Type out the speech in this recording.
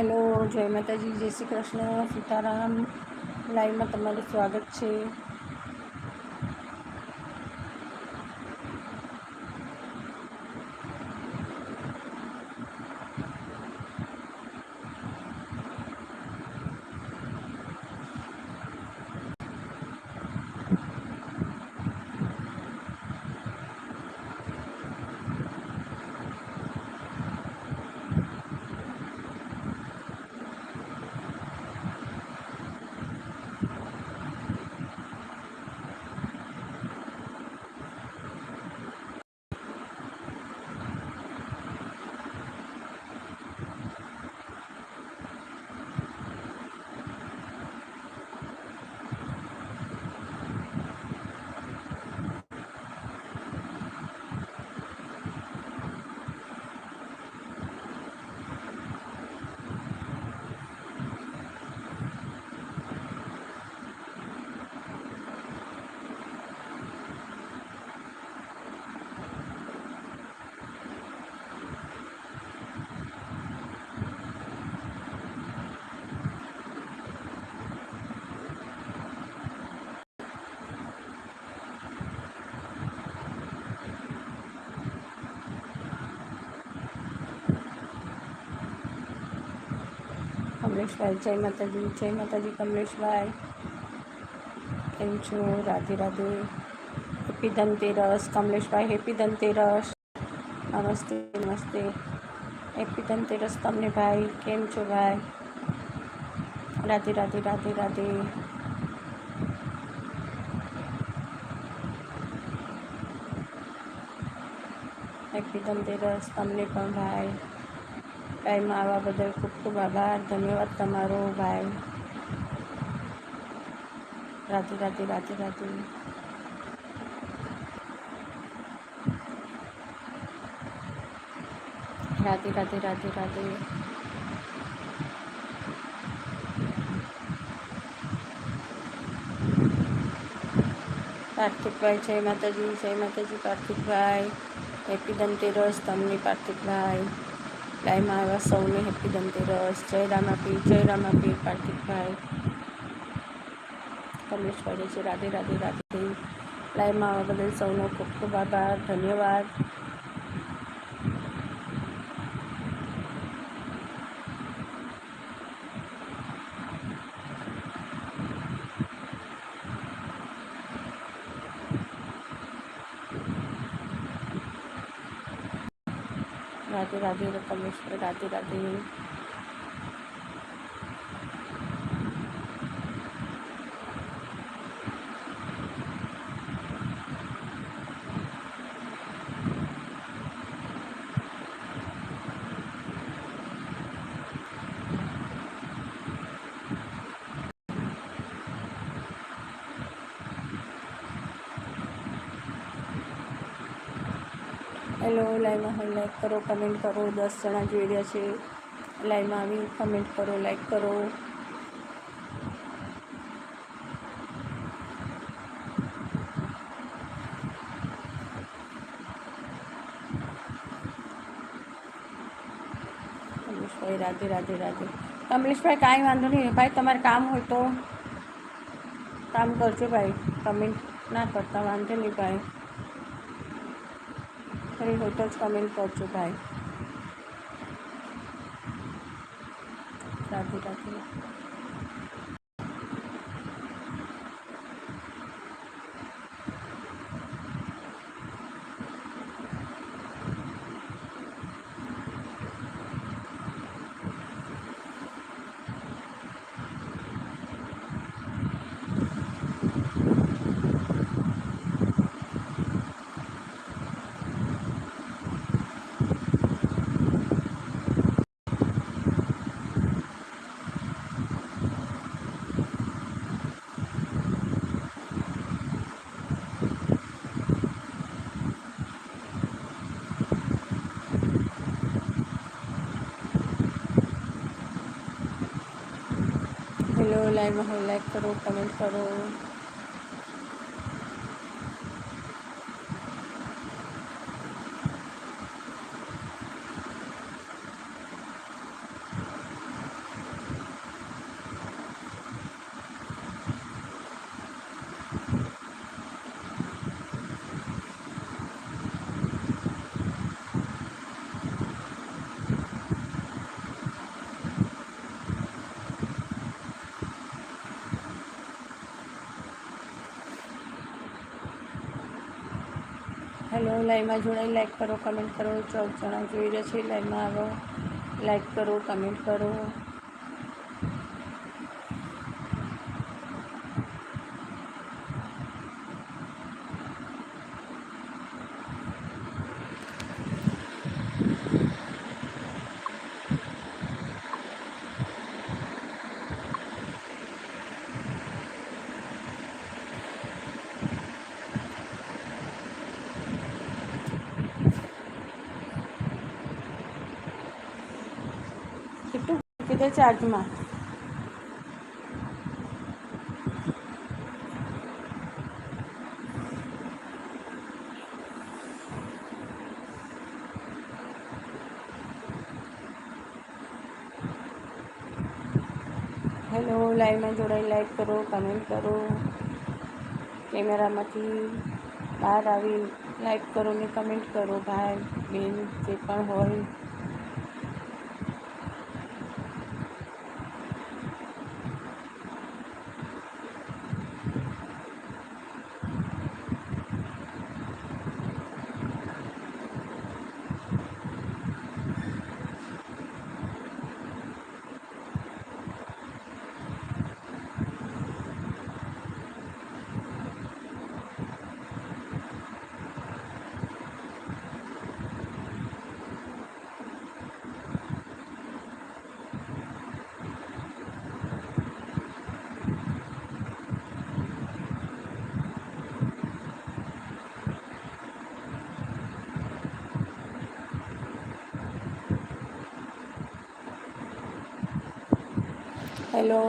Hello જય માતાજી જય શ્રી કૃષ્ણ સીતારામ. લાઈવમાં તમારું સ્વાગત છે. કમલેશભાઈ, જય માતાજી જય માતાજી કમલેશભાઈ. કેમ છો? રાધે રાધે. હેપી ધનતેરસ. કમલેશભાઈ હેપી ધનતેરસ. નમસ્તે નમસ્તે. હેપી ધનતેરસ તમને ભાઈ. કેમ છો ભાઈ? રાધે રાધે રાધે રાધે. હેપી ધનતેરસ તમને પણ ભાઈ. ટાઈમમાં આવવા બદલ ખૂબ ખૂબ આભાર. ધન્યવાદ તમારો ભાઈ. રાતે રાતે રાતે રાતે રાતે રાતે રાતે રાધે. પાર્થિકભાઈ જય માતાજી જય માતાજી પાર્થિકભાઈ હેપી ધનતેરસ તમને પાર્થિકભાઈ લાઈમાં આવ્યા સૌને હેપી ધનતેરસ જય રામાપી જય રામાપી કાર્તિકભાઈ કમલેશભાઈ છે રાધે રાધે રાધે લાઈમાં આવવા બદલ સૌનો ખૂબ ખૂબ આભાર ધન્યવાદ রাধে রাধে এরকম রাধে রাধে। હેલો, લાઈવમાં હોય લાઈક કરો, કમેન્ટ કરો, દસ જણા જોઈ રહ્યા છે. લાઈવમાં આવી, કમેન્ટ કરો, લાઈક કરો. કમલેશભાઈ રાધે રાધે રાધે. કમલેશભાઈ કાંઈ વાંધો નહીં. ભાઈ, તમારે કામ હોય તો કામ કરજો ભાઈ. કમેન્ટ ના કરતા, વાંધો નહીં ભાઈ. ફરી હોય તો જ કમેન્ટ કરજો ભાઈ રાધે રાધે મારી માહોલ લાઈક કરો કમેન્ટ કરો. લાઈવમાં જોડાઈ લાઈક કરો કમેન્ટ કરો ચૌદ જણા જોઈ રહ્યા છે લાઈવમાં આવો લાઈક કરો કમેન્ટ કરો. મૂકી ચાર્જમાં હેલો, લાઈવમાં જોડાઈ લાઈક કરો, કમેન્ટ કરો. કેમેરામાંથી બહાર આવી લાઈક કરો ને કમેન્ટ કરો, ભાઈ, બેન, જે પણ હોય. હેલો